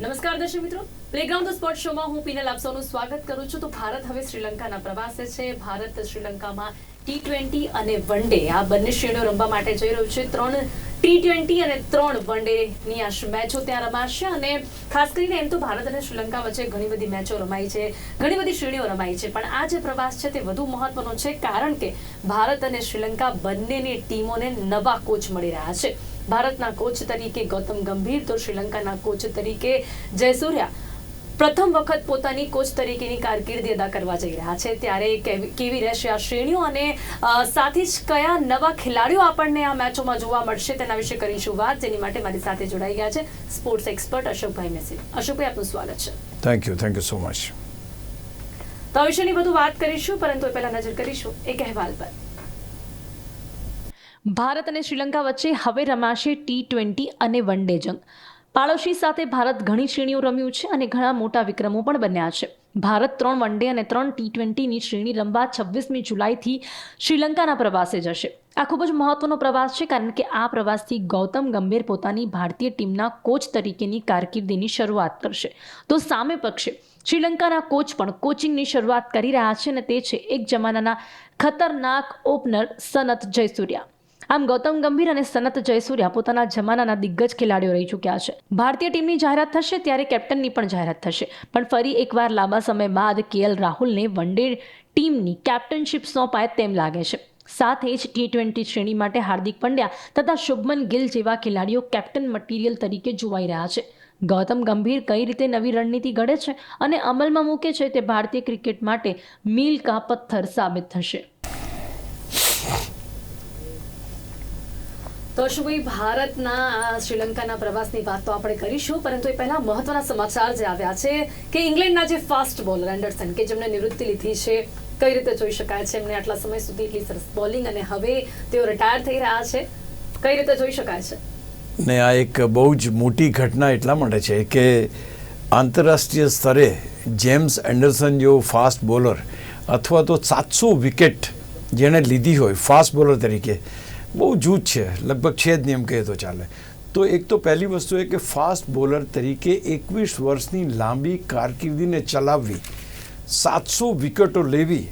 નમસ્કાર દર્શક મિત્રો. પ્લેગ્રાઉન્ડ સ્પોર્ટ શોમાં હું પીનલ આપ સૌનું સ્વાગત કરું છું. તો ભારત હવે શ્રીલંકાના પ્રવાસે છે. ભારત શ્રીલંકામાં ટી ટ્વેન્ટી અને વન ડે આ બંને શ્રેણીઓ રમવા માટે જઈ રહ્યું છે. ત્રણ ટી ટ્વેન્ટી અને ત્રણ વન ડેની આ મેચો ત્યાં રમાશે અને ખાસ કરીને એમ તો ભારત અને શ્રીલંકા વચ્ચે ઘણી બધી મેચો રમાઈ છે. ઘણી બધી શ્રેણીઓ રમાઈ છે. પણ આ જે પ્રવાસ છે તે વધુ મહત્વનો છે કારણ કે ભારત અને શ્રીલંકા બંનેની ટીમોને નવા કોચ મળી રહ્યા છે. ભારતના કોચ તરીકે ગૌતમ ગંભીર તો શ્રીલંકાના કોચ તરીકે જયસૂર્યા પ્રથમ વખત પોતાની કોચ તરીકેની કારકિર્દી અદા કરવા જઈ રહ્યા છે. ત્યારે કેવી રહેશે આ શ્રેણીઓ અને સાથે જ કયા નવા ખેલાડીઓ આપણને આ મેચોમાં જોવા મળશે તેના વિશે કરીશું વાત. જેની માટે મારી સાથે જોડાઈ ગયા છે સ્પોર્ટ્સ એક્સપર્ટ અશોકભાઈ મેસી. અશોકભાઈ આપનું સ્વાગત છે. Thank you thank you so much તો વિશેની બધું વાત કરીશું પરંતુ એ પહેલા નજર કરીશું એક અહેવાલ પર. ભારત અને શ્રીલંકા વચ્ચે હવે રમાશે ટી ટ્વેન્ટી અને વન ડે જંગ. પાડોશી સાથે ભારત ઘણી શ્રેણીઓ રમ્યું છે અને ઘણા મોટા વિક્રમો પણ બન્યા છે. ભારત ત્રણ વન ડે અને ત્રણ ટી ટ્વેન્ટીની શ્રેણી રમવા છવ્વીસમી જુલાઈથી શ્રીલંકાના પ્રવાસે જશે. આ ખૂબ જ મહત્વનો પ્રવાસ છે કારણ કે આ પ્રવાસથી ગૌતમ ગંભીર પોતાની ભારતીય ટીમના કોચ તરીકેની કારકિર્દીની શરૂઆત કરશે. તો સામે પક્ષે શ્રીલંકાના કોચ પણ કોચિંગની શરૂઆત કરી રહ્યા છે અને તે છે એક જમાનાના ખતરનાક ઓપનર સનત જયસૂર્યા. આમ ગૌતમ ગંભીર અને સનત જયસૂર્યા પોતાના જમાનાના દિગ્ગજ ખેલાડીઓ રહી ચૂક્યા છે. ભારતીય ટીમની જાહેરાત થશે ત્યારે કેપ્ટનની પણ જાહેરાત થશે. પણ ફરી એકવાર લાંબા સમય બાદ કેએલ રાહુલને વન ડે ટીમની કેપ્ટનશિપ સોંપાય તેમ લાગે છે. સાથે જ ટી ટ્વેન્ટી શ્રેણી માટે હાર્દિક પંડ્યા તથા શુભમન ગિલ જેવા ખેલાડીઓ કેપ્ટન મટીરિયલ તરીકે જોવાઈ રહ્યા છે. ગૌતમ ગંભીર કઈ રીતે નવી રણનીતિ ઘડે છે અને અમલમાં મૂકે છે તે ભારતીય ક્રિકેટ માટે મીલ કા પથ્થર સાબિત થશે. તો અશુભાઈ ભારતના, આ, શ્રીલંકાના પ્રવાસની વાત તો આપણે કરીશું, પરંતુ એ પહેલા મહત્વના સમાચાર જે આવ્યા છે કે ઇંગ્લેન્ડના જે ફાસ્ટ બોલર એન્ડરસન, કે જેમણે નિવૃત્તિ લીધી છે, કઈ રીતે જોઈ શકાય છે એમને આટલા સમય સુધી એટલી સરસ બોલિંગ અને હવે તેઓ રિટાયર થઈ રહ્યા છે? કઈ રીતે જોઈ શકાય છે? ને આ એક બહુ જ મોટી ઘટના એટલા માટે છે કે આંતરરાષ્ટ્રીય સ્તરે જેમ્સ એન્ડરસન જેવો ફાસ્ટ બોલર અથવા તો સાતસો વિકેટ જેણે લીધી હોય, ફાસ્ટ બોલર તરીકે બહુ જૂથ છે. લગભગ છે જ નિયમ કહીએ તો ચાલે. તો એક તો પહેલી વસ્તુ એ કે ફાસ્ટ બોલર તરીકે એકવીસ વર્ષની લાંબી કારકિર્દીને ચલાવવી, સાતસો વિકેટો લેવી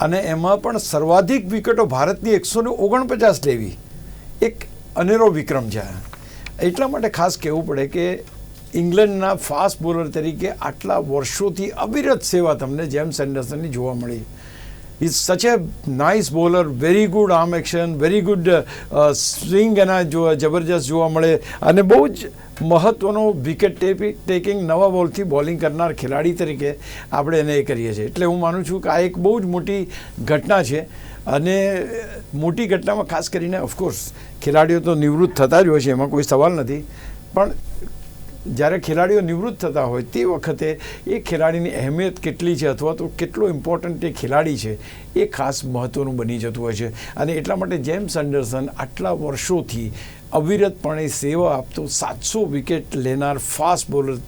અને એમાં પણ સર્વાધિક વિકેટો ભારતની એકસો ને ઓગણપચાસ લેવી. એક અનેરો વિક્રમ છે. એટલા માટે ખાસ કહેવું પડે કે ઇંગ્લેન્ડના ફાસ્ટ બોલર તરીકે આટલા વર્ષોથી અવિરત સેવા તમને જેમ્સ એન્ડરસનની જોવા મળી. Is such a nice bowler very good arm action very good swing એના જો જબરજસ્ત જોવા મળે અને બહુ જ મહત્ત્વનો વિકેટ ટેકિંગ નવા બોલથી બોલિંગ કરનાર ખેલાડી તરીકે આપણે એને એ કરીએ છીએ એટલે હું માનું છું કે આ એક બહુ જ મોટી ઘટના છે અને મોટી ઘટનામાં ખાસ કરીને ઓફકોર્સ ખેલાડીઓ તો નિવૃત્ત થતા જ હોય છે એમાં કોઈ સવાલ નથી પણ જ્યારે ખેલાડીઓ નિવૃત્ત થતા હોય તે વખતે એ ખેલાડીની અહેમિયત કેટલી છે અથવા તો કેટલો ઇમ્પોર્ટન્ટ એ ખેલાડી છે એ ખાસ મહત્ત્વનું બની જતું હોય છે. અને એટલા માટે જેમ્સ એન્ડરસન આટલા વર્ષોથી અવિરતપણે સેવા આપતો સાતસો વિકેટ લેનાર ફાસ્ટ બોલર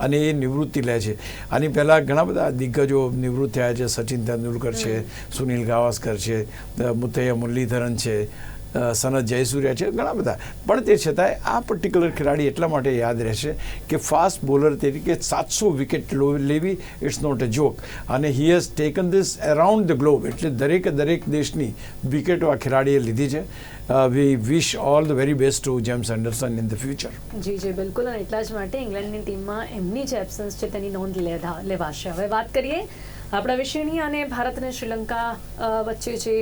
અને એ નિવૃત્તિ લે છે. આની પહેલાં ઘણા બધા દિગ્ગજો નિવૃત્ત થયા છે. સચિન તેંડુલકર છે સુનિલ ગાવસ્કર છે મુથૈયા મુરલીધરન છે સનત જયસૂર્યા છે, ઘણા બધા. પણ તે છતાંય આ પર્ટિક્યુલર ખેલાડી એટલા માટે યાદ રહેશે કે ફાસ્ટ બોલર તરીકે સાતસો વિકેટ લેવી ઇટ્સ નોટ અ જોક અને he has taken this around the globe એટલે દરેકે દરેક દેશની વિકેટો આ ખેલાડીએ લીધી છે. We wish all the very best to James Anderson in the future જી જી, બિલકુલ. અને એટલા જ માટે ઇંગ્લેન્ડની ટીમમાં એમની જે એબસન્સ છે તેની નોંધ લેવાશે. હવે વાત કરીએ આપણા વિશેની અને ભારત અને શ્રીલંકા વચ્ચે જે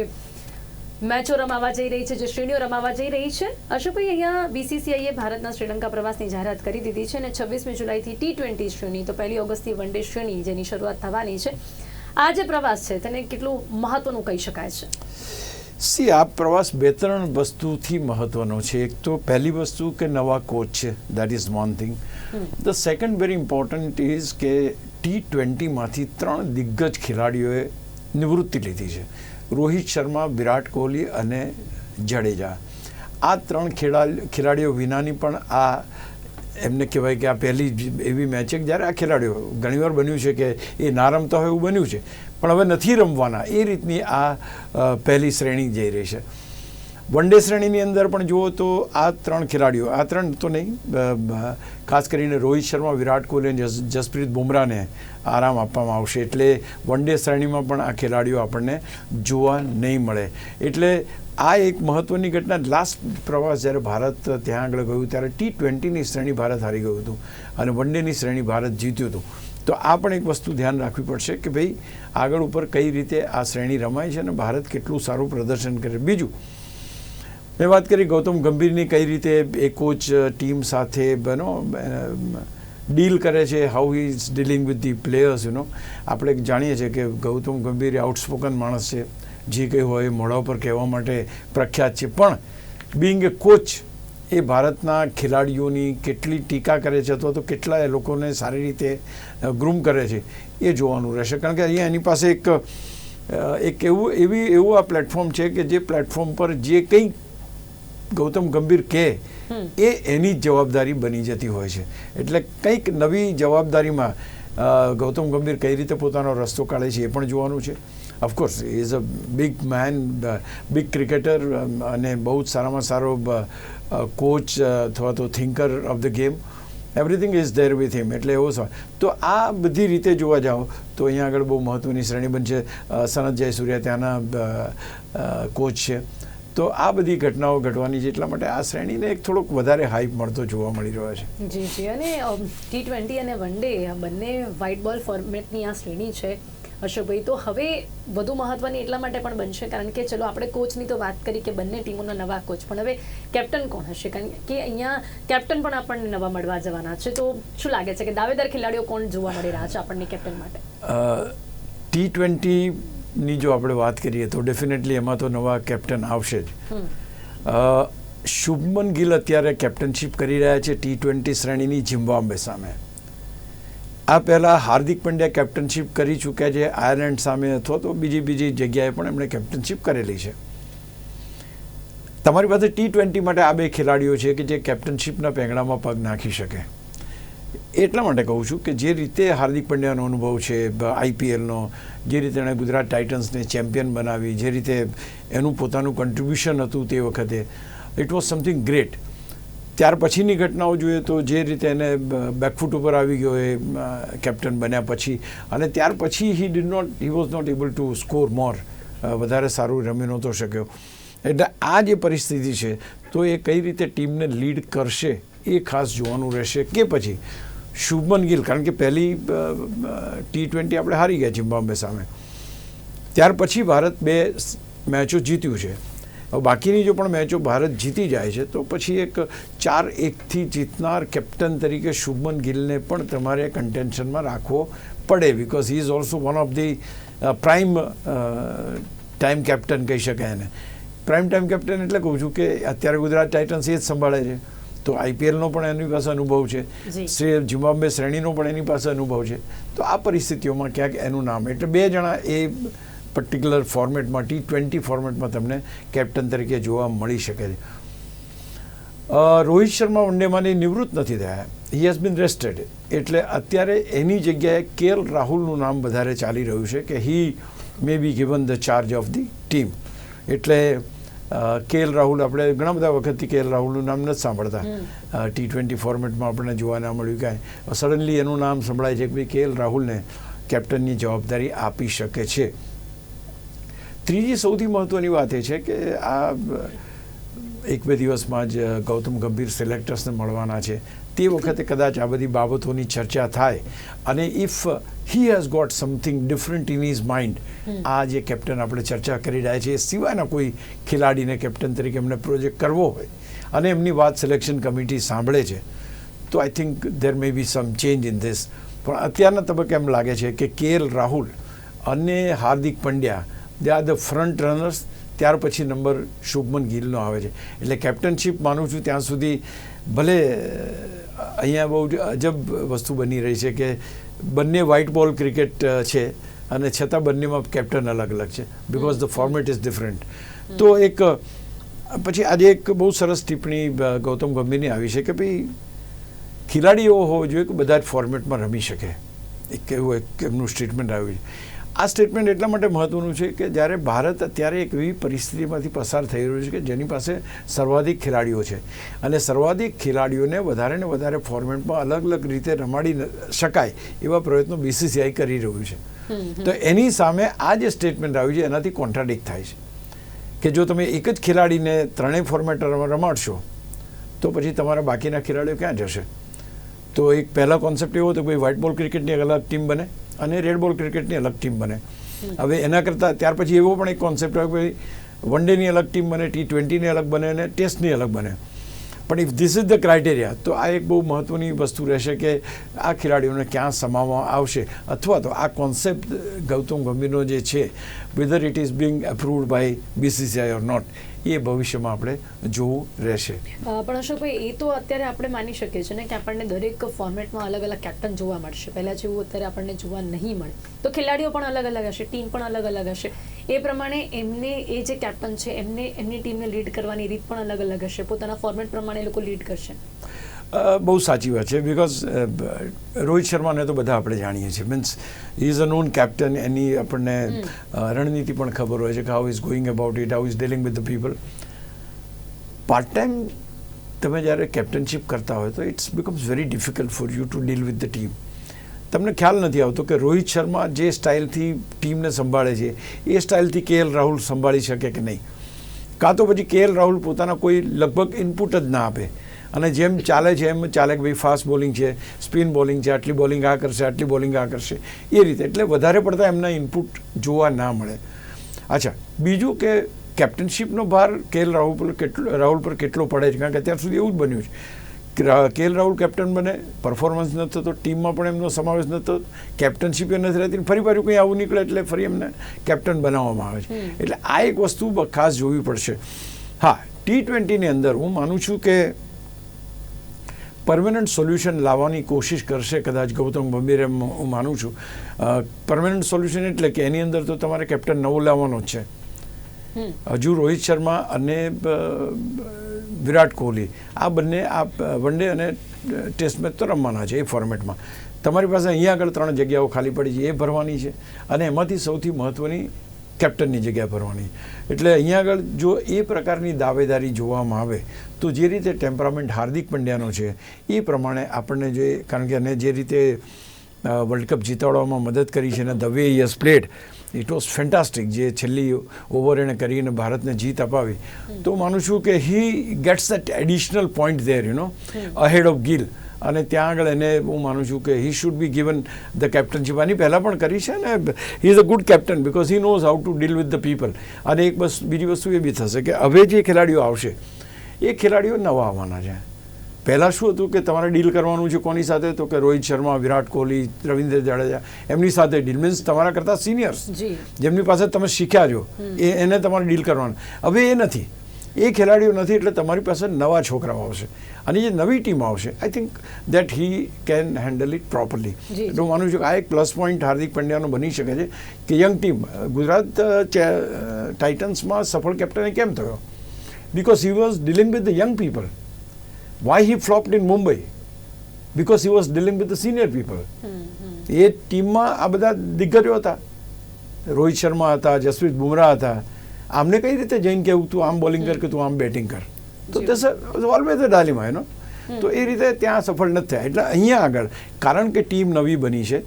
મેચો રમાવા જઈ રહી છે જે શ્રેણીઓ રમાવા જઈ રહી છે. અશોકભાઈ અહીંયા બીસીસીઆઈએ ભારતના શ્રીલંકા પ્રવાસની જાહેરાત કરી દીધી છે અને છવ્વીસમી જુલાઈથી ટી ટ્વેન્ટી શ્રેણી તો પહેલી ઓગસ્ટથી વન ડે શ્રેણી જેની શરૂઆત થવાની છે. આ જે પ્રવાસ છે તેને કેટલું મહત્વનું કહી શકાય છે? સી આ પ્રવાસ બે ત્રણ વસ્તુથી મહત્વનો છે. એક તો પહેલી વસ્તુ કે નવા કોચ છે that is one thing the second very important is કે ટી ટ્વેન્ટીમાંથી ત્રણ દિગ્ગજ ખેલાડીઓએ નિવૃત્તિ લીધી છે. રોહિત શર્મા, વિરાટ કોહલી અને જાડેજા. આ ત્રણ ખેલા ખેલાડીઓ વિનાની પણ આ એમને કહેવાય કે આ પહેલી એવી મેચ છે કે જ્યારે આ ખેલાડીઓ, ઘણીવાર બન્યું છે કે એ ના રમતા હોય એવું બન્યું છે. પણ હવે નથી રમવાના. એ રીતની આ પહેલી શ્રેણી જઈ રહી છે. વન ડે શ્રેણીની અંદર પણ જુઓ તો આ ત્રણ ખેલાડીઓ, આ ત્રણ તો નહીં ખાસ કરીને રોહિત શર્મા, વિરાટ કોહલી અને જસપ્રીત બુમરાહને આરામ આપવામાં આવશે. એટલે વન ડે શ્રેણીમાં પણ આ ખેલાડીઓ આપણને જોવા નહીં મળે. એટલે આ એક મહત્ત્વની ઘટના, લાસ્ટ પ્રવાસ જ્યારે ભારત ત્યાં આગળ ગયું ત્યારે ટી ટ્વેન્ટીની શ્રેણી ભારત હારી ગયું હતું અને વન ડેની શ્રેણી ભારત જીત્યું હતું. તો આ પણ એક વસ્તુ ધ્યાન રાખવી પડશે કે ભાઈ આગળ ઉપર કઈ રીતે આ શ્રેણી રમાય છે અને ભારત કેટલું સારું પ્રદર્શન કરે. બીજું મેં વાત કરી, ગૌતમ ગંભીરની કઈ રીતે એ કોચ ટીમ સાથે, બનો ડીલ કરે છે how he is dealing with the players you know આપણે જાણીએ છીએ કે ગૌતમ ગંભીર આઉટસ્પોકન માણસ છે. જે કંઈ હોય મોઢા ઉપર કહેવા માટે પ્રખ્યાત છે. પણ બિંગ એ કોચ એ ભારતના ખેલાડીઓની કેટલી ટીકા કરે છે અથવા તો કેટલા એ લોકોને સારી રીતે ગ્રૂમ કરે છે એ જોવાનું રહેશે. કારણ કે અહીંયા એની પાસે એક એક એવું, એવી, એવું આ પ્લેટફોર્મ છે કે જે પ્લેટફોર્મ પર જે કંઈ ગૌતમ ગંભીર કહે એ એની જ જવાબદારી બની જતી હોય છે. એટલે કંઈક નવી જવાબદારીમાં ગૌતમ ગંભીર કઈ રીતે પોતાનો રસ્તો કાઢે છે એ પણ જોવાનું છે. Of course is a big man big cricketer અને બહુ જ સારામાં સારો કોચ અથવા તો thinker of the game everything is there with him એટલે એવો સવાલ. તો આ બધી રીતે જોવા જાઓ તો અહીંયા આગળ બહુ મહત્ત્વની શ્રેણી બનશે. સનત જયસૂર્યા ત્યાંના કોચ છે. તો આ બધી ઘટનાઓ ઘટવાની છે એટલા માટે આ શ્રેણીને એક થોડોક વધારે હાઈપ મળતો જોવા મળી રહ્યો છે. જી જી. અને ટી ટ્વેન્ટી અને વન ડે બંને વ્હાઇટ બોલ ફોર્મેટની આ શ્રેણી છે અશોકભાઈ. તો હવે વધુ મહત્વની એટલા માટે પણ બનશે કારણ કે ચલો આપણે કોચની તો વાત કરી કે બંને ટીમોના નવા કોચ પણ હવે કેપ્ટન કોણ હશે? કારણ કે અહીંયા કેપ્ટન પણ આપણને નવા મળવા જવાના છે. તો શું લાગે છે કે દાવેદાર ખેલાડીઓ કોણ જોવા મળી રહ્યા છે આપણને કેપ્ટન માટે? ટી ટ્વેન્ટીની જો આપણે વાત કરીએ તો ડેફિનેટલી એમાં તો નવા કેપ્ટન આવશે જ. અ, શુભમન ગિલ અત્યારે કેપ્ટનશીપ કરી રહ્યા છે ટી ટ્વેન્ટી શ્રેણીની ઝિમ્બાબ્વે સામે. આ પહેલાં હાર્દિક પંડ્યા કેપ્ટનશીપ કરી ચૂક્યા છે આયર્લેન્ડ સામે અથવા તો બીજી બીજી જગ્યાએ પણ એમણે કેપ્ટનશીપ કરેલી છે. તમારી પાસે ટી ટ્વેન્ટી માટે આ બે ખેલાડીઓ છે કે જે કેપ્ટનશીપના પેંગડામાં પગ નાખી શકે? એટલા માટે કહું છું કે જે રીતે હાર્દિક પંડ્યાનો અનુભવ છે આઈપીએલનો જે રીતે એણે ગુજરાત ટાઇટન્સને ચેમ્પિયન બનાવી, જે રીતે એનું પોતાનું કન્ટ્રીબ્યુશન હતું તે વખતે ઇટ વોઝ સમથિંગ ગ્રેટ ત્યાર પછીની ઘટનાઓ જોઈએ તો જે રીતે એને બેકફૂટ ઉપર આવી ગયો એ કેપ્ટન બન્યા પછી, અને ત્યાર પછી he did not he was not able to score more વધારે સારું રમી નહોતો શક્યો. એટલે આ જે પરિસ્થિતિ છે, તો એ કઈ રીતે ટીમને લીડ કરશે એ ખાસ જોવાનું રહેશે કે પછી શુભમન ગિલ, કારણ કે પહેલી ટી ટ્વેન્ટી આપણે હારી ગયા ઝિમ્બાબ્વે સામે. ત્યાર પછી ભારત બે મેચો જીત્યું છે. હવે બાકીની જો પણ મેચો ભારત જીતી જાય છે, તો પછી એક ચાર એકથી જીતનાર કેપ્ટન તરીકે શુભમન ગિલને પણ તમારે કન્ટેન્શનમાં રાખવો પડે because he is also one of the prime time captain કહી શકાય એને. પ્રાઇમ ટાઈમ કેપ્ટન એટલે કહું છું કે અત્યારે ગુજરાત ટાઇટન્સ એ જ સંભાળે છે. તો આઈપીએલનો પણ એની પાસે અનુભવ છે. જી. શ્રી શ્રેણીનો પણ એની પાસે અનુભવ છે. તો આ પરિસ્થિતિઓમાં ક્યાંક એનું નામ એટલે બે જણા એ પર્ટિક્યુલર ફોર્મેટમાં ટી ટ્વેન્ટી ફોર્મેટમાં તમને કેપ્ટન તરીકે જોવા મળી શકે છે. રોહિત શર્મા વનડેમાંની નિવૃત્ત નથી થયા. હી હેઝ બીન રેસ્ટેડ એટલે અત્યારે એની જગ્યાએ કેએલ રાહુલનું નામ વધારે ચાલી રહ્યું છે કે he may be given the charge of the team એટલે કેએલ રાહુલ આપણે ઘણા બધા વખતથી કે એલ રાહુલનું નામ નથી સાંભળતા. ટી ટ્વેન્ટી ફોર્મેટમાં આપણને જોવા ના મળ્યું કાંઈ સડનલી એનું નામ સંભળાય છે કે ભાઈ કેએલ રાહુલને કેપ્ટનની જવાબદારી આપી શકે છે. ત્રીજી સૌથી મહત્ત્વની વાત એ છે કે આ એક બે દિવસમાં જ ગૌતમ ગંભીર સિલેક્ટર્સને મળવાના છે. તે વખતે કદાચ આ બધી બાબતોની ચર્ચા થાય અને if he has got something different in his mind આ જે કેપ્ટન આપણે ચર્ચા કરી રહ્યા છીએ એ સિવાયના કોઈ ખેલાડીને કેપ્ટન તરીકે એમને પ્રોજેક્ટ કરવો હોય અને એમની વાત સિલેક્શન કમિટી સાંભળે છે તો I think there may be some change in this પણ અત્યારના તબક્કે એમ લાગે છે કે કે એલ રાહુલ અને Hardik Pandya they are the front runners ત્યાર પછી નંબર શુભમન ગિલનો આવે છે. એટલે કેપ્ટનશીપ માનું છું ત્યાં સુધી ભલે અહીંયા બહુ અજબ વસ્તુ બની રહી છે કે બંને વ્હાઇટ બોલ ક્રિકેટ છે અને છતાં બંનેમાં કેપ્ટન અલગ અલગ છે because the format is different તો એક પછી આજે એક બહુ સરસ ટિપ્પણી ગૌતમ ગંભીરની આવી છે કે ભાઈ ખેલાડી એવો હોવો જોઈએ કે બધા જ ફોર્મેટમાં રમી શકે. એક એવું એક એમનું સ્ટેટમેન્ટ આવ્યું છે. આ સ્ટેટમેન્ટ એટલા માટે મહત્વનું છે કે જ્યારે ભારત અત્યારે એક એવી પરિસ્થિતિમાંથી પસાર થઈ રહ્યું છે કે જેની પાસે સર્વાધિક ખેલાડીઓ છે. અને સર્વાધિક ખેલાડીઓને વધારે ને વધારે ફોર્મેટમાં અલગ અલગ રીતે રમાડી શકાય એવા પ્રયત્નો બીસીસીઆઈ કરી રહ્યું છે. તો એની સામે આ જે સ્ટેટમેન્ટ આવ્યું છે એનાથી કોન્ટ્રાડિક્ટ થાય છે. કે જો તમે એક જ ખેલાડીને ત્રણેય ફોર્મેટ રમાડશો તો પછી તમારા બાકીના ખેલાડીઓ ક્યાં જશે? તો એક પહેલા કોન્સેપ્ટ એવો હતો કે ભાઈ વ્હાઇટ બોલ ક્રિકેટની અલગ ટીમ બને. અને રેડ બોલ ક્રિકેટની અલગ ટીમ બને. હવે એના કરતાં ત્યાર પછી એવો પણ એક કોન્સેપ્ટ આવ્યો કે વન ડેની અલગ ટીમ બને ટી ટ્વેન્ટીની અલગ બને અને ટેસ્ટની અલગ બને. પણ if this is the criteria તો આ એક બહુ મહત્ત્વની વસ્તુ રહેશે કે આ ખેલાડીઓને ક્યાં સમાવવામાં આવશે. અથવા તો આ કોન્સેપ્ટ ગૌતમ ગંભીરનો જે છે whether it is being approved by BCCI or not એ ભવિષ્યમાં આપણે જોવું રહેશે. પણ અશોકભાઈ, એ તો અત્યારે આપણે માની શકીએ છીએ ને કે આપણને દરેક ફોર્મેટમાં અલગ અલગ કેપ્ટન જોવા મળશે. પહેલાં જેવું અત્યારે આપણને જોવા નહીં મળે. તો ખેલાડીઓ પણ અલગ અલગ હશે ટીમ પણ અલગ અલગ હશે. એ પ્રમાણે એમને એ જે કેપ્ટન છે, એમને એમની ટીમને લીડ કરવાની રીત પણ અલગ અલગ હશે. પોતાના ફોર્મેટ પ્રમાણે લોકો લીડ કરશે. બહુ સાચી વાત છે બિકોઝ રોહિત શર્માને તો બધા આપણે જાણીએ છીએ. Means is a known captain એની આપણને રણનીતિ પણ ખબર હોય છે કે how is going about it how is dealing with the people part time તમે જ્યારે કેપ્ટનશીપ કરતા હોય તો it's becomes very difficult for you to deal with the team તમને ખ્યાલ નથી આવતો કે રોહિત શર્મા જે સ્ટાઇલથી ટીમને સંભાળે છે, એ સ્ટાઇલથી કેએલ રાહુલ સંભાળી શકે કે નહીં? કાં તો પછી કેએલ રાહુલ પોતાના કોઈ લગભગ ઇનપુટ જ ના આપે. અને જેમ ચાલે છે એમ ચાલે કે ભાઈ ફાસ્ટ બોલિંગ છે સ્પિન બોલિંગ છે આટલી બોલિંગ આ કરશે આટલી બોલિંગ આ કરશે. એ રીતે એટલે વધારે પડતા એમના ઇનપુટ જોવા ના મળે. અચ્છા બીજું કે કેપ્ટનશીપનો ભાર કેએલ રાહુલ પર કેટલો રાહુલ પર કેટલો પડે છે? કારણ કે અત્યાર સુધી એવું જ બન્યું છે. કેલ કેએલ રાહુલ કેપ્ટન બને પરફોર્મન્સ નથી થતો ટીમમાં પણ એમનો સમાવેશ નથી થતો કેપ્ટનશીપ એ નથી રહેતી ફરી પાછું કંઈ આવું નીકળે એટલે ફરી એમને કેપ્ટન બનાવવામાં આવે છે. એટલે આ એક વસ્તુ ખાસ જોવી પડશે. હા ટી ટ્વેન્ટીની અંદર હું માનું છું કે પરમેનન્ટ સોલ્યુશન લાવવાની કોશિશ કરશે કદાચ ગૌતમ ગંભીર એમ હું માનું છું. પરમેનન્ટ સોલ્યુશન એટલે કે એની અંદર તો તમારે કેપ્ટન નવો લાવવાનો જ છે. હજુ રોહિત શર્મા અને વિરાટ કોહલી આ બંને આ વન ડે અને ટેસ્ટ મેચ તો રમવાના છે એ ફોર્મેટમાં તમારી પાસે અહીંયા આગળ ત્રણ જગ્યાઓ ખાલી પડી છે એ ભરવાની છે. અને એમાંથી સૌથી મહત્ત્વની કેપ્ટનની જગ્યા ભરવાની એટલે અહીંયા આગળ જો એ પ્રકારની દાવેદારી જોવામાં આવે તો જે રીતે ટેમ્પરામેન્ટ હાર્દિક પંડ્યાનો છે એ પ્રમાણે આપણને જે કારણ કે એને જે રીતે વર્લ્ડ કપ જીતાડવામાં મદદ કરી છે અને the way yes played it was fantastic જે છેલ્લી ઓવર એણે કરીને ભારતને જીત અપાવી. તો માનું છું કે he gets that additional point there you know ahead of Gill. અને ત્યાં આગળ એને હું માનું છું કે he should be given the captainship આની પહેલાં પણ કરી છે ને he is a good captain because he knows how to deal with the people અને એક બસ બીજી વસ્તુ એ બી થશે કે હવે જે ખેલાડીઓ આવશે એ ખેલાડીઓ નવા આવવાના છે. પહેલાં શું હતું કે તમારે ડીલ કરવાનું છે કોની સાથે? તો કે રોહિત શર્મા વિરાટ કોહલી રવિન્દ્ર જાડેજા એમની સાથે ડીલ મીન્સ તમારા કરતાં સિનિયર્સ જેમની પાસે તમે શીખ્યા છો એ એને તમારે ડીલ કરવાનું. હવે એ નથી. એ ખેલાડીઓ નથી એટલે તમારી પાસે નવા છોકરાઓ આવશે. અને જે નવી ટીમ આવશે. I think that he can handle it properly એટલે હું માનું છું કે આ એક પ્લસ પોઈન્ટ હાર્દિક પંડ્યાનો બની શકે છે કે યંગ ટીમ ગુજરાત ટાઇટન્સમાં સફળ કેપ્ટન કેમ થયો? Because he was dealing with the young people why he flopped in Mumbai because he was dealing with the senior people એ ટીમમાં આ બધા દિગ્ગજો હતા. રોહિત શર્મા હતા જસપ્રીત બુમરાહ હતા. આમને કઈ રીતે જઈને કેવું તું આમ બોલિંગ કર કે તું આમ બેટિંગ કર? તો ઓલવેઝ અ ડાલીમાં એનો તો એ રીતે ત્યાં સફળ નથી થયા. એટલે અહીંયા આગળ કારણ કે ટીમ નવી બની છે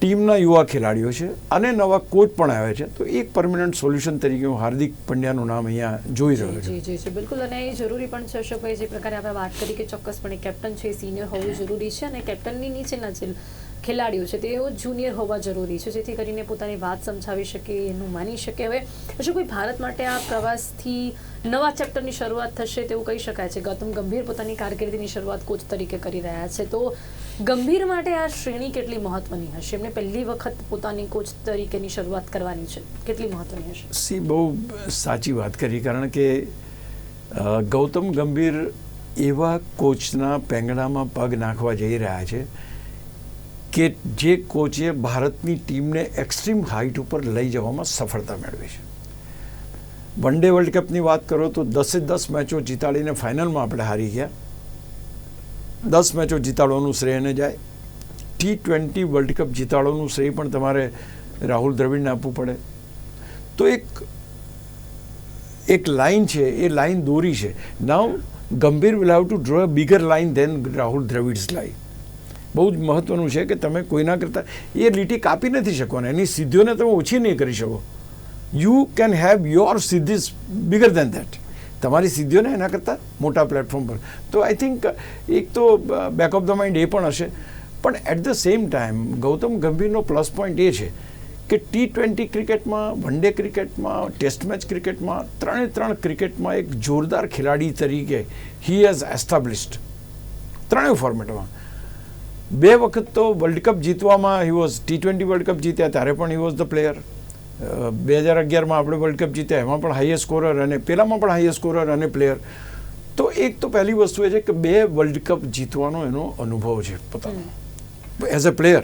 ટીમના યુવા ખેલાડીઓ છે અને નવા કોચ પણ આવ્યા છે તો એક પરમિનન્ટ સોલ્યુશન તરીકે હું હાર્દિક પંડ્યાનું નામ અહીંયા જોઈ રહ્યો છું. જી જી જી બિલકુલ. અને એ જરૂરી પણ છે અશોકભાઈ જે પ્રકારે આપણે વાત કરી કે ચોક્કસપણે કેપ્ટન છે સિનિયર હોવું જરૂરી છે અને કેપ્ટનની નીચેના જે ખેલાડીઓ છે, તેઓ જુનિયર હોવા જરૂરી છે, જેથી કરીને પોતાની વાત સમજાવી શકે, એનું માની શકે. હવે અશોકભાઈ ભારત માટે આ પ્રવાસથી નવા ચેપ્ટરની શરૂઆત થશે તેવું કહી શકાય છે. ગૌતમ ગંભીર પોતાની કારકિર્દીની શરૂઆત કોચ તરીકે કરી રહ્યા છે. તો ગંભીર માટે આ શ્રેણી કેટલી મહત્વની હશે? એમને પહેલી વખત પોતાની કોચ તરીકેની શરૂઆત કરવાની છે. કેટલી મહત્વની હશે? સી, બહુ સાચી વાત કરી, કારણ કે ગૌતમ ગંભીર એવા કોચના પેંગણામાં પગ નાખવા જઈ રહ્યા છે કે જે કોચે ભારતની ટીમને એક્સ્ટ્રીમ હાઇટ ઉપર લઈ જવામાં સફળતા મેળવી છે. વન ડે વર્લ્ડ કપની વાત કરો તો દસે દસ મેચો જીતાડીને ફાઇનલમાં આપણે હારી ગયા. દસ મેચો જીતાડવાનું શ્રેયને જાય. ટી ટ્વેન્ટી વર્લ્ડ કપ જીતાડવાનું શ્રેય પણ તમારે રાહુલ દ્રવિડને આપવું પડે. તો એક એક લાઇન છે, એ લાઇન દોરી છે. Now Gambhir will have to draw a bigger line than Rahul Dravid's line બહુ જ મહત્વનું છે કે તમે કોઈના કરતાં એ લીટી કાપી નથી શકવાના. એની સિદ્ધિઓને તમે ઓછી નહીં કરી શકો. યુ કેન હેવ યોર સિદ્ધિઝ બિગર દેન ધેટ તમારી સિદ્ધિઓને એના કરતાં મોટા પ્લેટફોર્મ પર. તો આઈ થિંક એક તો બેક ઓફ ધ માઇન્ડ એ પણ હશે. પણ at the same time Gautam ગંભીરનો plus point એ છે કે ટી ટ્વેન્ટી ક્રિકેટમાં વન ડે ક્રિકેટમાં ટેસ્ટ મેચ ક્રિકેટમાં, ત્રણે ત્રણ ક્રિકેટમાં એક જોરદાર ખેલાડી તરીકે હી હેઝ એસ્ટાબ્લિશ્ડ ત્રણેય ફોર્મેટમાં બે વખત તો world cup જીતવામાં he was T twenty world cup જીત્યા ત્યારે પણ હી વોઝ ધ પ્લેયર બે હજાર અગિયારમાં આપણે વર્લ્ડ કપ જીત્યા એમાં પણ હાઈએસ્ટ સ્કોરર અને પહેલાંમાં પણ હાઈએસ્ટ સ્કોરર અને પ્લેયર તો એક તો પહેલી વસ્તુ એ છે કે બે વર્લ્ડ કપ જીતવાનો એનો અનુભવ છે પોતાનો. As a player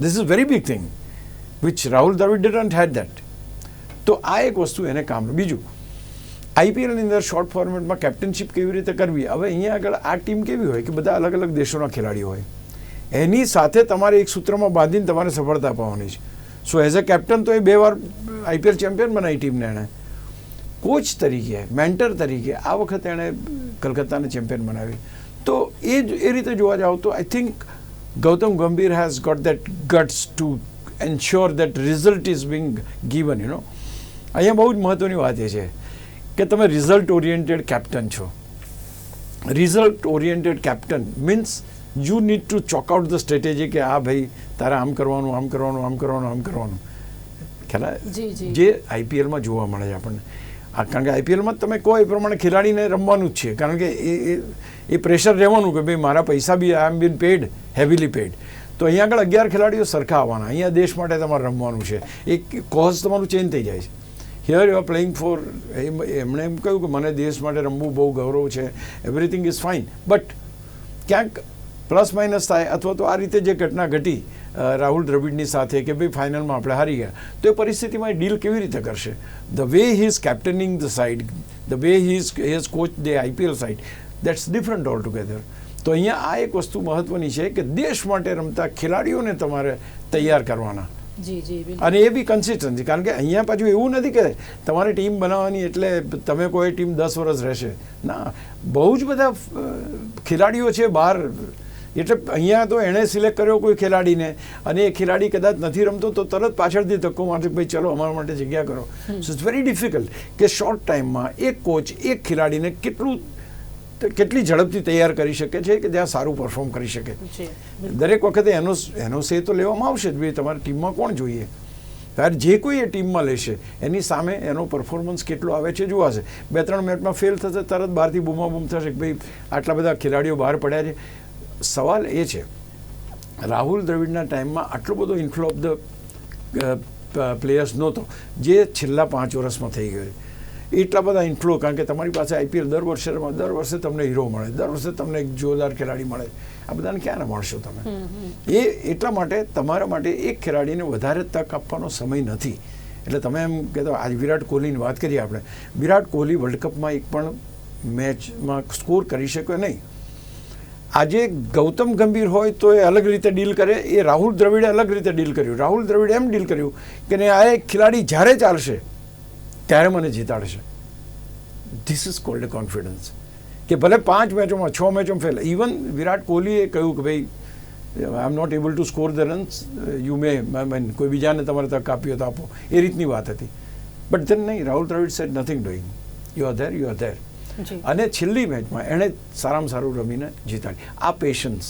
this is very big thing which Rahul Dravid didn't had that તો આ એક વસ્તુ એને કામ બીજું આઈપીએલની અંદર શોર્ટ ફોર્મેટમાં કેપ્ટનશીપ કેવી રીતે કરવી? હવે અહીંયા આગળ આ ટીમ કેવી હોય કે બધા અલગ અલગ દેશોના ખેલાડીઓ હોય. એની સાથે તમારે એક સૂત્રમાં બાંધીને તમારે સફળતા પાવાની છે. સો એઝ અ કેપ્ટન તો એ બે વાર આઈપીએલ ચેમ્પિયન બનાવી ટીમને એણે. કોચ તરીકે, મેન્ટર તરીકે આ વખતે એણે કલકત્તાને ચેમ્પિયન બનાવી. તો એ જ, એ રીતે જોવા જાઓ તો I think Gautam Gambhir has got that guts to ensure that result is being given you know અહીંયા બહુ જ મહત્ત્વની વાત એ છે કે તમે રિઝલ્ટ ઓરિએન્ટેડ કેપ્ટન છો. Result oriented captain means you need to chalk out the strategy કે આ ભાઈ તારે આમ કરવાનું આમ કરવાનું આમ કરવાનું આમ કરવાનું. ખ્યાલ જી, આઈપીએલમાં જોવા મળે છે આપણને. આ કારણ કે આઈપીએલમાં તમે કહો એ પ્રમાણે ખેલાડીને રમવાનું જ છે. કારણ કે એ એ એ પ્રેશર રહેવાનું કે ભાઈ મારા પૈસા be I am been paid heavily paid તો અહીંયા આગળ અગિયાર ખેલાડીઓ સરખા આવવાના. અહીંયા દેશ માટે તમારે રમવાનું છે. એક કોઝ તમારું ચેન્જ થઈ જાય છે. Here you are playing for એમણે એમ કહ્યું કે મને દેશ માટે રમવું બહુ ગૌરવ છે. એવરીથિંગ ઇઝ ફાઇન બટ ક્યાંક પ્લસ માઇનસ થાય અથવા તો આ રીતે જે ઘટના ઘટી રાહુલ દ્રવિડની સાથે કે ભાઈ ફાઇનલમાં આપણે હારી ગયા તો એ પરિસ્થિતિમાં ડીલ કેવી રીતે કરશે? The way he is captaining the side the way he is has coach the IPL side that's different all together તો અહીંયા આ એક વસ્તુ મહત્વની છે કે દેશ માટે રમતા ખેલાડીઓને તમારે તૈયાર કરવાના. અને એ બી કન્સિસ્ટન્સી કારણ કે અહીંયા પાછું એવું નથી કે તમારે ટીમ બનાવવાની એટલે તમે કોઈ ટીમ દસ વર્ષ રહેશે. ના બહુ જ બધા ખેલાડીઓ છે બહાર એટલે અહીંયા તો એણે સિલેક્ટ કર્યો કોઈ ખેલાડીને. અને એ ખેલાડી કદાચ નથી રમતો તો તરત પાછળથી ધક્કો મારશે ભાઈ ચલો અમારા માટે જગ્યા કરો. સો ઇટ્સ વેરી ડિફિકલ્ટ કે શોર્ટ ટાઈમમાં એક કોચ એક ખેલાડીને કેટલું કેટલી ઝડપથી તૈયાર કરી શકે છે કે જ્યાં સારું પરફોર્મ કરી શકે. દરેક વખતે એનો એનો સે તો લેવામાં આવશે જ ભાઈ તમારી ટીમમાં કોણ જોઈએ? ત્યારે જે કોઈ એ ટીમમાં લેશે એની સામે એનો પરફોર્મન્સ કેટલો આવે છે જોવાશે બે ત્રણ મિનિટમાં ફેલ થશે તરત બહારથી બૂમાબૂમ થશે કે ભાઈ આટલા બધા ખેલાડીઓ બહાર પડ્યા છે. સવાલ એ છે રાહુલ દ્રવિડના ટાઈમમાં આટલો બધો ઇન્ફ્લો ઓફ ધ પ્લેયર્સ નહોતો જે છેલ્લા પાંચ વર્ષમાં થઈ ગયો છે. એટલા બધા ઇન્ફ્લો કારણ કે તમારી પાસે આઈપીએલ દર વર્ષે દર વર્ષે તમને હીરો મળે દર વર્ષે તમને એક જોરદાર ખેલાડી મળે. આ બધાને ક્યાં મળશો તમે? એ એટલા માટે તમારા માટે એક ખેલાડીને વધારે તક આપવાનો સમય નથી. એટલે તમે એમ કહેતો આજ વિરાટ કોહલીની વાત કરીએ આપણે. વિરાટ કોહલી વર્લ્ડ કપમાં એક પણ મેચમાં સ્કોર કરી શક્યો નહીં. આજે ગૌતમ ગંભીર હોય તો એ અલગ રીતે ડીલ કરે. એ રાહુલ દ્રવિડે અલગ રીતે ડીલ કર્યું. રાહુલ દ્રવિડે એમ ડીલ કર્યું કે ને આ એક ખેલાડી જ્યારે ચાલશે, ત્યારે મને જીતાડશે. ધીસ ઇઝ કોલ્ડ કોન્ફિડન્સ કે ભલે પાંચ મેચોમાં છ મેચોમાં ફેલ ઇવન વિરાટ કોહલીએ કહ્યું કે ભાઈ I am not able to score the runs you may mean કોઈ બીજાને તમારે તક આપી તો આપો. એ રીતની વાત હતી. બટ ધેન નહીં, Rahul Dravid said nothing doing you are there you are there અને છેલ્લી મેચમાં એણે સારામાં સારું રમીને જીતાડી. આ પેશન્સ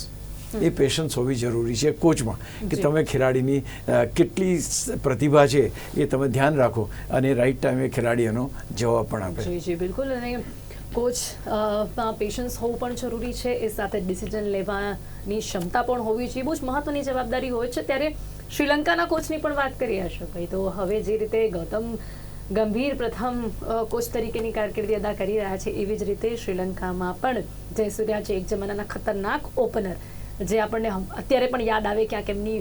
એ પેશન્સ હોવી જરૂરી છે કોચમાં. કે તમે ખેલાડીની કેટલી પ્રતિભા છે એ તમે ધ્યાન રાખો અને રાઈટ ટાઈમે ખેલાડી એનો જવાબ પણ આપે. જી જી બિલકુલ. અને કોચ પેશન્સ હોવું પણ જરૂરી છે. એ સાથે ડિસિઝન લેવાની ક્ષમતા પણ હોવી જોઈએ. બહુ જ મહત્વની જવાબદારી હોય છે. ત્યારે શ્રીલંકાના કોચની પણ વાત કરી હશે ભાઈ તો હવે જે રીતે ગૌતમ ગંભીર પ્રથમ કોચ તરીકેની કારકિર્દી અદા કરી રહ્યા છે એવી જ રીતે શ્રીલંકામાં પણ. જયસૂર્યા છે એક જમાનાના ખતરનાક ઓપનર જે આપણને અત્યારે પણ યાદ આવે ક્યાંક એમની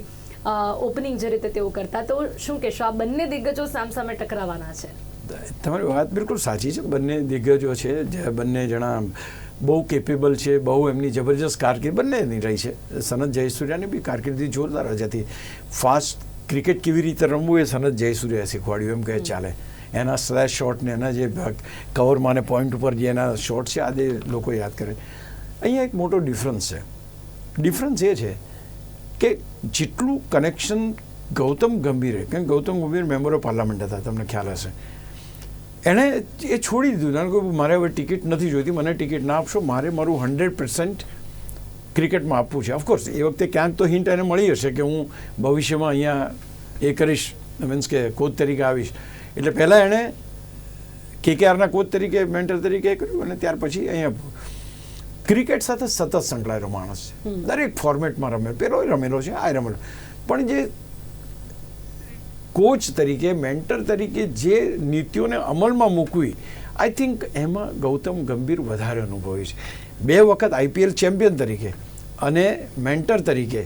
ઓપનિંગ જે રીતે તેઓ કરતા. તો શું કહેશો, આ બંને દિગ્ગજો સામસામે ટકરાવાના છે? તમારી વાત બિલકુલ સાચી છે બંને દિગ્ગજો છે, જે બંને જણા બહુ કેપેબલ છે, બહુ એમની જબરજસ્ત કારકિર્દી, બંનેની રહી છે. સનત જયસૂર્યાની બી કારકિર્દી જોરદાર જ હતી. ફાસ્ટ ક્રિકેટ કેવી રીતે રમવું એ સનત જયસૂર્યાએ શીખવાડ્યું, એમ કહે ચાલે. એના સ્લેશ શોટ એના જે કવરમાં ને પોઈન્ટ ઉપર જે એના શોટ છે આજે લોકો યાદ કરે અહીંયા એક મોટો ડિફરન્સ છે. ડિફરન્સ એ છે કે જેટલું કનેક્શન ગૌતમ ગંભીરે, કેમ ગૌતમ ગંભીર મેમ્બર ઓફ પાર્લામેન્ટ હતા, તમને ખ્યાલ હશે. એણે એ છોડી દીધું, કારણ કે મારે હવે ટિકિટ નથી જોઈતી, મને ટિકિટ ના આપશો, મારે મારું હંડ્રેડ પર્સન્ટ ક્રિકેટમાં આપવું છે. ઓફકોર્સ એ વખતે ક્યાંક તો હિન્ટ એને મળી હશે કે હું ભવિષ્યમાં અહીંયા એ કરીશ મીન્સ કે કોચ તરીકે આવીશ. એટલે પહેલાં એણે કેકેઆરના કોચ તરીકે મેન્ટર તરીકે કર્યું અને ત્યાર પછી અહીંયા ક્રિકેટ સાથે સતત સંકળાયેલો માણસ છે. દરેક ફોર્મેટમાં રમે. પેલો રમેલો છે આ રમેલો. પણ જે કોચ તરીકે મેન્ટર તરીકે જે નીતિઓને અમલમાં મૂકવી આઈ થિંક એમાં ગૌતમ ગંભીર વધારે અનુભવી છે. બે વખત આઈપીએલ ચેમ્પિયન તરીકે અને મેન્ટર તરીકે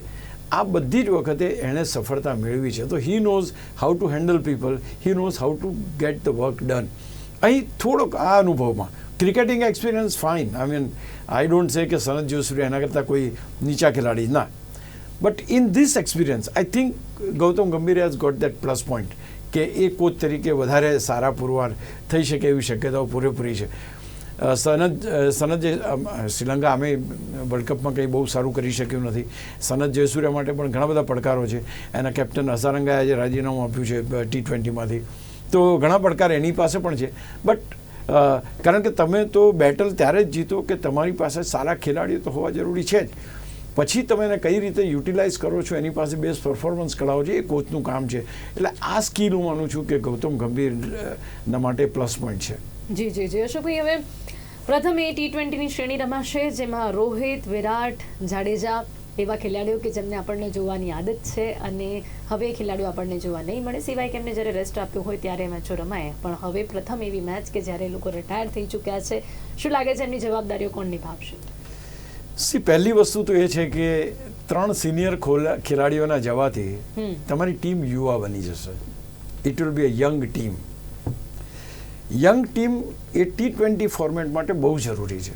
આ બધી જ વખતે એણે સફળતા મેળવી છે. તો he knows how to handle people he knows how to get the work done અહીં થોડોક આ અનુભવમાં. Cricketing experience fine I mean I don't say કે સનત જોસુરી એના કરતાં કોઈ નીચા ખેલાડી ના. But in this experience I think Gautam Gambhir has got that plus point કે એ કોચ તરીકે વધારે સારા પુરવાર થઈ શકે એવી શક્યતાઓ પૂરેપૂરી છે. સનદ સનત શ્રીલંકા અમે વર્લ્ડ કપમાં કંઈ બહુ સારું કરી શક્યું નથી. સનત જયસૂર્યા માટે પણ ઘણા બધા પડકારો છે. એના કેપ્ટન હસારંગાએ જે રાજીનામું આપ્યું છે ટી ટ્વેન્ટીમાંથી તો ઘણા પડકાર એની પાસે પણ છે. બટ કારણ કે તમે તો બેટલ ત્યારે જ જીતો કે તમારી પાસે સારા ખેલાડીઓ તો હોવા જરૂરી છે જ. પછી તમે એને કઈ રીતે યુટિલાઇઝ કરો છો, એની પાસે બેસ્ટ પરફોર્મન્સ કરાવો છો, એ કોચનું કામ છે. એટલે આ સ્કિલ હું માનું છું કે ગૌતમ ગંભીર ના માટે પ્લસ પોઈન્ટ છે. જી જી જી. અશોકભાઈ, હવે પ્રથમ એ ટી ટ્વેન્ટીની શ્રેણી રમાશે જેમાં રોહિત વિરાટ જાડેજા એવા ખેલાડીઓ કે જેમને આપણને જોવાની આદત છે અને હવે ખેલાડીઓ આપણને જોવા નહીં મળે. સિવાય કે એમને જ્યારે રેસ્ટ આપ્યો હોય ત્યારે મેચો રમાય. પણ હવે પ્રથમ એવી મેચ કે જ્યારે એ લોકો રિટાયર થઈ ચૂક્યા છે. શું લાગે છે એમની જવાબદારીઓ કોણ નિભાવશે? સી પહેલી વસ્તુ તો એ છે કે ત્રણ સિનિયર ખેલાડીઓના જવાથી તમારી ટીમ યુવા બની જશે. It will be a young team young team A T twenty format માટે બહુ જરૂરી છે.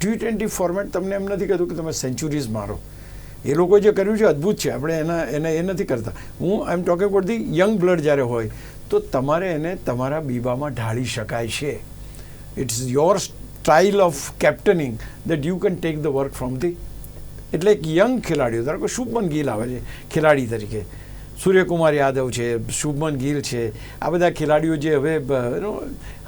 ટી ટ્વેન્ટી ફોર્મેટ તમને એમ નથી કહેતું કે તમે સેન્ચુરીઝ મારો. એ લોકો જે કર્યું છે અદ્ભુત છે. આપણે એના, એને એ નથી કરતા. હું I am talking about the young blood જ્યારે હોય, તો તમારે એને તમારા બીબામાં ઢાળી શકાય છે. It's your style of captaining that you can take the work from the એટલે એક યંગ ખેલાડીઓ, ધારો કે શુભમન ગીલ આવે છે, ખેલાડી તરીકે. સૂર્યકુમાર યાદવ છે, શુભમન ગિલ છે, આ બધા ખેલાડીઓ જે હવે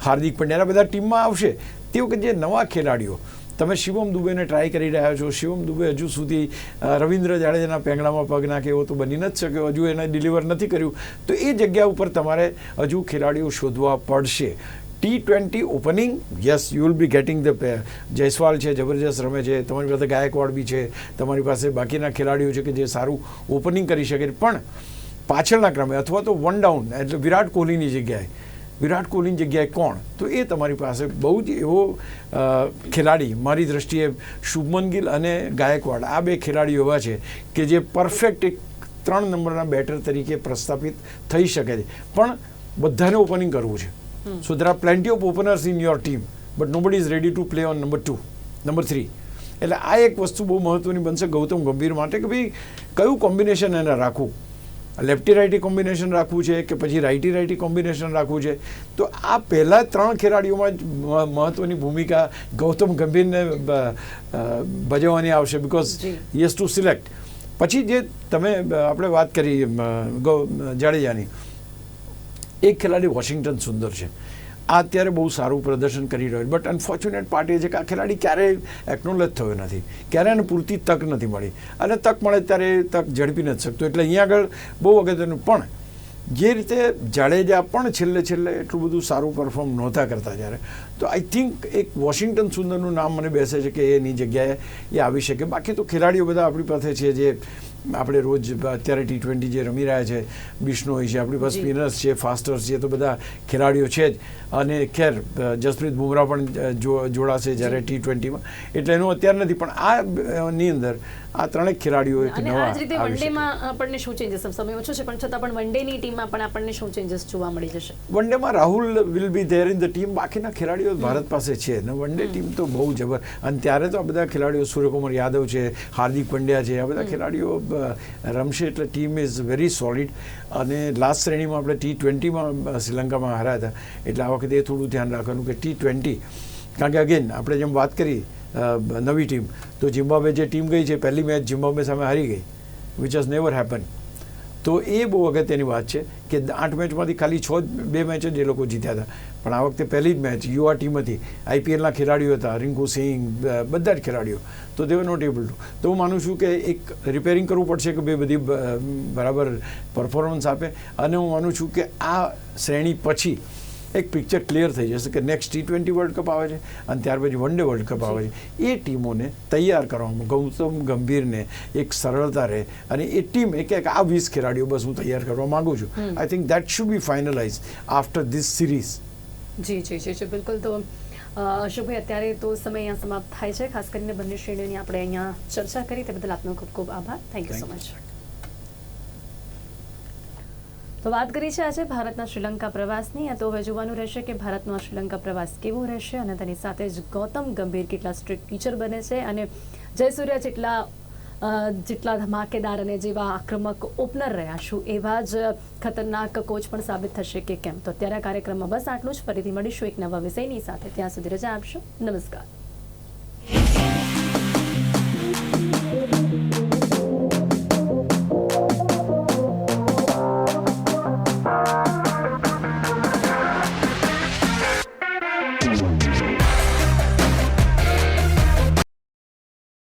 હાર્દિક પંડ્યા બધા ટીમમાં આવશે તે વખતે જે નવા ખેલાડીઓ. તમે શિવમ દુબેને ટ્રાય કરી રહ્યા છો. શિવમ દુબે હજુ સુધી રવિન્દ્ર જાડેજાના પેંગડામાં પગ નાખે એવો તો બની નથી શક્યો. હજુ એને ડિલિવર નથી કર્યું. તો એ જગ્યા ઉપર તમારે હજુ ખેલાડીઓ શોધવા પડશે. T twenty opening yes you will be getting the Jaiswal છે, જબરજસ્ત રમે છે, તમારી પાસે ગાયકવાડ બી છે, તમારી પાસે બાકીના ખેલાડીઓ છે કે જે સારું ઓપનિંગ કરી શકે પણ પાછળના ક્રમે અથવા તો વન ડાઉન એટલે વિરાટ કોહલીની જગ્યાએ. વિરાટ કોહલીની જગ્યાએ કોણ? તો એ તમારી પાસે બહુ જ એવો ખેલાડી મારી દ્રષ્ટિએ શુભમન ગિલ અને ગાયકવાડ આ બે ખેલાડીઓ એવા છે કે જે પરફેક્ટ એક ત્રણ નંબરના બેટર તરીકે પ્રસ્થાપિત થઈ શકે છે. પણ બધાને ઓપનિંગ કરવું છે. So there are plenty of openers in your team but nobody is ready to play on number two number three એટલે આ એક વસ્તુ બહુ મહત્વની બનશે ગૌતમ ગંભીર માટે કે ભાઈ કયું કોમ્બિનેશન એને રાખવું? લેફ્ટી રાઇટી કોમ્બિનેશન રાખવું છે કે પછી રાઇટી રાઇટી કોમ્બિનેશન રાખવું છે? તો આ પહેલાં ત્રણ ખેલાડીઓમાં જ મ- મહત્વની ભૂમિકા ગૌતમ ગંભીરને ભજવવાની આવશે બિકોઝ યસ ટુ સિલેક્ટ પછી જે તમે આપણે વાત કરી જાડેજાની. એક ખેલાડી વોશિંગ્ટન સુંદર છે. આ અત્યારે બહુ સારું પ્રદર્શન કરી રહ્યો છે. બટ અનફોર્ચ્યુનેટ પાર્ટ એ છે કે આ ખેલાડી ક્યારેય એક્નોલેજ થયો નથી. ક્યારેય એને પૂરતી તક નથી મળી. અને તક મળે ત્યારે તક ઝડપી નથી શકતો. એટલે અહીંયા આગળ બહુ અગત્યનું પણ જે રીતે જાડેજા પણ છેલ્લે છેલ્લે એટલું બધું સારું પરફોર્મ નહોતા કરતા જ્યારે, તો આઈ થિંક એક વોશિંગ્ટન સુંદરનું નામ મને બેસે છે કે એની જગ્યાએ એ આવી શકે. બાકી તો ખેલાડીઓ બધા આપણી પાસે છે જે આપણે રોજ અત્યારે ટી ટ્વેન્ટી જે રમી રહ્યા છે બિશ્નોઈ છે આપણી પાસે સ્પિનર્સ છે ફાસ્ટર્સ છે તો બધા ખેલાડીઓ છે જ. અને ખેર જસપ્રીત બુમરાહ પણ જોડાશે જ્યારે ટી ટ્વેન્ટીમાં એટલે એનું અત્યારે નથી પણ આ ની અંદર આ ત્રણેક ખેલાડીઓ એક નવા રીતે આવી શકે. વનડેમાં આપણને શું ચેન્જીસ સમય ઓછો છે પણ છતાં પણ વનડેની ટીમમાં પણ આપણને શું ચેન્જીસ જોવા મળી જશે? One ડેમાં Rahul will be there in the team બાકીના ખેલાડીઓ ભારત પાસે છે અને વન ડે ટીમ તો બહુ જબર અને ત્યારે તો આ બધા ખેલાડીઓ સૂર્યકુમાર યાદવ છે હાર્દિક પંડ્યા છે આ બધા ખેલાડીઓ રમશે એટલે ટીમ ઇઝ વેરી સોલિડ અને લાસ્ટ શ્રેણીમાં આપણે ટી ટ્વેન્ટીમાં શ્રીલંકામાં હાર્યા હતા. એટલે આ વખતે એ થોડું ધ્યાન રાખવાનું કે ટી ટ્વેન્ટી કારણ કે અગેન આપણે જેમ વાત કરી નવી ટીમ તો જિમ્બાબ્વે જે ટીમ ગઈ છે, પહેલી મેચ જિમ્બાબ્વે સામે હારી ગઈ વિચ હઝ નેવર હેપન તો એ બહુ અગત્યની વાત છે કે આઠ મેચમાંથી ખાલી છ બે મેચ જ એ લોકો જીત્યા હતા. પણ આ વખતે પહેલી જ મેચ યુવા ટીમ હતી. આઈપીએલના ખેલાડીઓ હતા, રિંકુ સિંહ બધા જ ખેલાડીઓ. તો દેવર નોટ એબલ ટુ તો હું માનું છું કે એક રિપેરિંગ કરવું પડશે કે બે બધી બરાબર પરફોર્મન્સ આપે. અને હું માનું છું કે આ શ્રેણી પછી એક પિક્ચર ક્લિયર થઈ જશે કે next T twenty world cup આવે છે અને ત્યાર પછી વન ડે વર્લ્ડ કપ આવે છે. એ ટીમોને તૈયાર કરવામાં ગૌતમ ગંભીરને એક સરળતા રહે અને એ ટીમ એક એક આ વીસ ખેલાડીઓ બસ હું તૈયાર કરવા માગું છું. I think that should be finalise after this series જી જી જી જી બિલકુલ તો અશોકભાઈ અત્યારે તો સમય અહીંયા સમાપ્ત થાય છે. ખાસ કરીને બંને શ્રેણીઓની આપણે અહીંયા ચર્ચા કરી. તે બદલ આપનો ખૂબ ખૂબ આભાર. થેન્ક યુ સો મચ તો વાત કરી છે આજે ભારતના શ્રીલંકા પ્રવાસની. આ તો હવે જોવાનું રહેશે કે ભારતનો શ્રીલંકા પ્રવાસ કેવો રહેશે અને તેની સાથે જ ગૌતમ ગંભીર કેટલા સ્ટ્રીટ ટીચર બને છે અને જયસૂર્યા જેટલા જેટલા ધમાકેદાર અને જેવા આક્રમક ઓપનર રહ્યા છું એવા જ ખતરનાક કોચ પણ સાબિત થશે કે કેમ? તો અત્યારે કાર્યક્રમમાં બસ આટલું જ. ફરીથી મળીશું એક નવા વિષયની સાથે. ત્યાં સુધી રજા આપશો. નમસ્કાર.